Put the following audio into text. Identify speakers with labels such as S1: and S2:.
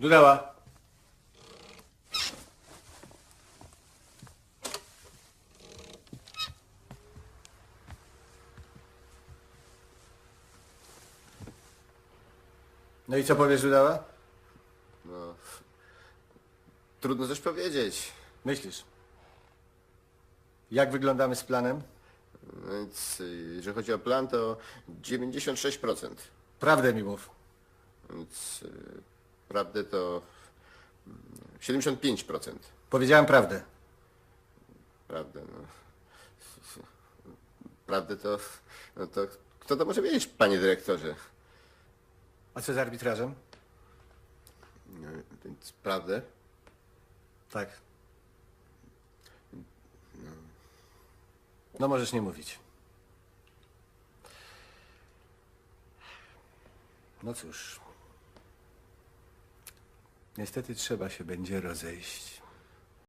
S1: Dodała. No i co powiesz, Dudała?
S2: No, trudno coś powiedzieć.
S1: Myślisz? Jak wyglądamy z planem?
S2: Więc y, jeżeli chodzi o plan, to 96%.
S1: Prawdę mi mów.
S2: Więc y, prawdę to mm, 75%.
S1: Powiedziałem prawdę.
S2: Prawdę, no. Prawdę to, no to kto to może wiedzieć, panie dyrektorze?
S1: A co z arbitrażem?
S2: No, Więc prawdę?
S1: Tak. No możesz nie mówić. No cóż. Niestety trzeba się będzie rozejść.